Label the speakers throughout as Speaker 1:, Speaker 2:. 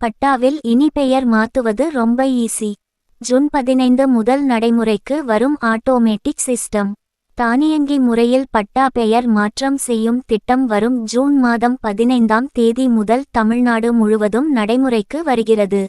Speaker 1: பட்டாவில் இனி பெயர் மாத்துவது ரொம்ப ஈஸி ஜூன் பதினைந்து முதல் நடைமுறைக்கு வரும் ஆட்டோமேட்டிக் சிஸ்டம் தானியங்கி முறையில் பட்டா பெயர் மாற்றம் செய்யும் திட்டம் வரும் ஜூன் மாதம் பதினைந்தாம் தேதி முதல் தமிழ்நாடு முழுவதும் நடைமுறைக்கு வருகிறது.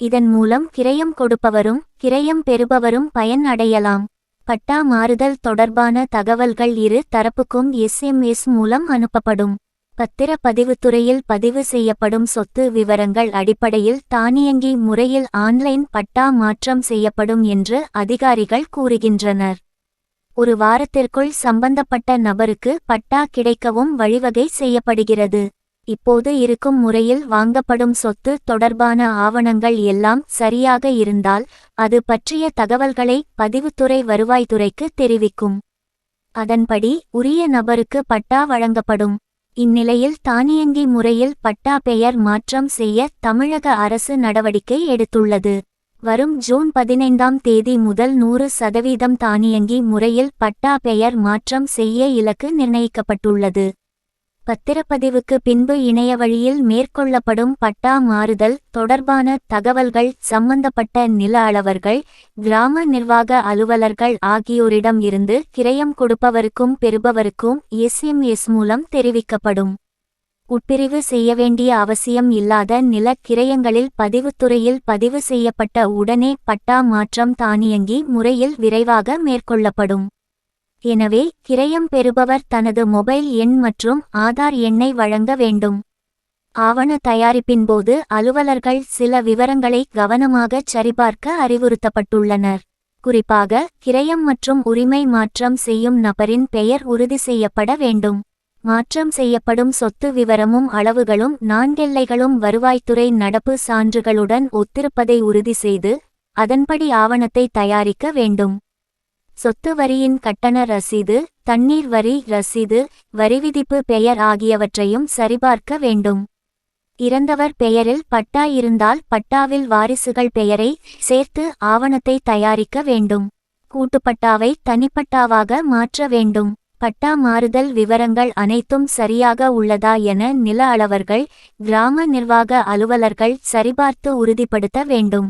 Speaker 1: இதன் மூலம் கிரயம் கொடுப்பவரும் கிரயம் பெறுபவரும் பயன் அடையலாம். பட்டா மாறுதல் தொடர்பான தகவல்கள் இரு தரப்புக்கும் எஸ்எம்எஸ் மூலம் அனுப்பப்படும். பத்திரப்பதிவுத்துறையில் பதிவு செய்யப்படும் சொத்து விவரங்கள் அடிப்படையில் தானியங்கி முறையில் ஆன்லைன் பட்டா மாற்றம் செய்யப்படும் என்று அதிகாரிகள் கூறுகின்றனர். ஒரு வாரத்திற்குள் சம்பந்தப்பட்ட நபருக்கு பட்டா கிடைக்கவும் வழிவகை செய்யப்படுகிறது. இப்போது இருக்கும் முறையில் வாங்கப்படும் சொத்து தொடர்பான ஆவணங்கள் எல்லாம் சரியாக இருந்தால் அது பற்றிய தகவல்களை பதிவுத்துறை வருவாய்த்துறைக்கு தெரிவிக்கும். அதன்படி உரிய நபருக்கு பட்டா வழங்கப்படும். இந்நிலையில் தானியங்கி முறையில் பட்டா பெயர் மாற்றம் செய்ய தமிழக அரசு நடவடிக்கை எடுத்துள்ளது. வரும் ஜூன் பதினைந்தாம் தேதி முதல் நூறு சதவீதம் தானியங்கி முறையில் பட்டா பெயர் மாற்றம் செய்ய இலக்கு நிர்ணயிக்கப்பட்டுள்ளது. பத்திரப்பதிவுக்கு பின்பு இணைய வழியில் மேற்கொள்ளப்படும் பட்டா மாறுதல் தொடர்பான தகவல்கள் சம்பந்தப்பட்ட நில அளவர்கள் கிராம நிர்வாக அலுவலர்கள் ஆகியோரிடம் இருந்து கிரயம் கொடுப்பவருக்கும் பெறுபவருக்கும் எஸ்எம்எஸ் மூலம் தெரிவிக்கப்படும். உட்பிரிவு செய்ய வேண்டிய அவசியம் இல்லாத நில கிரயங்களில் பதிவுத்துறையில் பதிவு செய்யப்பட்ட உடனே பட்டா மாற்றம் தானியங்கி முறையில் விரைவாக மேற்கொள்ளப்படும். எனவே கிரயம் பெறுபவர் தனது மொபைல் எண் மற்றும் ஆதார் எண்ணை வழங்க வேண்டும். ஆவண தயாரிப்பின் போது அலுவலர்கள் சில விவரங்களை கவனமாகச் சரிபார்க்க அறிவுறுத்தப்பட்டுள்ளனர். குறிப்பாக கிரயம் மற்றும் உரிமை மாற்றம் செய்யும் நபரின் பெயர் உறுதி செய்யப்பட வேண்டும். மாற்றம் செய்யப்படும் சொத்து விவரமும் அளவுகளும் நான்கெல்லைகளும் வருவாய்த்துறை நடப்பு சான்றுகளுடன் ஒத்திருப்பதை உறுதி செய்து அதன்படி ஆவணத்தை தயாரிக்க வேண்டும். சொத்து வரியின் கட்டண ரசீது தண்ணீர் வரி ரசீது வரிவிதிப்பு பெயர் ஆகியவற்றையும் சரிபார்க்க வேண்டும். இறந்தவர் பெயரில் பட்டா இருந்தால் பட்டாவில் வாரிசுகள் பெயரை சேர்த்து ஆவணத்தை தயாரிக்க வேண்டும். கூட்டுப்பட்டாவை தனிப்பட்டாவாக மாற்ற வேண்டும். பட்டா மாறுதல் விவரங்கள் அனைத்தும் சரியாக உள்ளதா என நில அளவர்கள் கிராம நிர்வாக அலுவலர்கள் சரிபார்த்து உறுதிப்படுத்த வேண்டும்.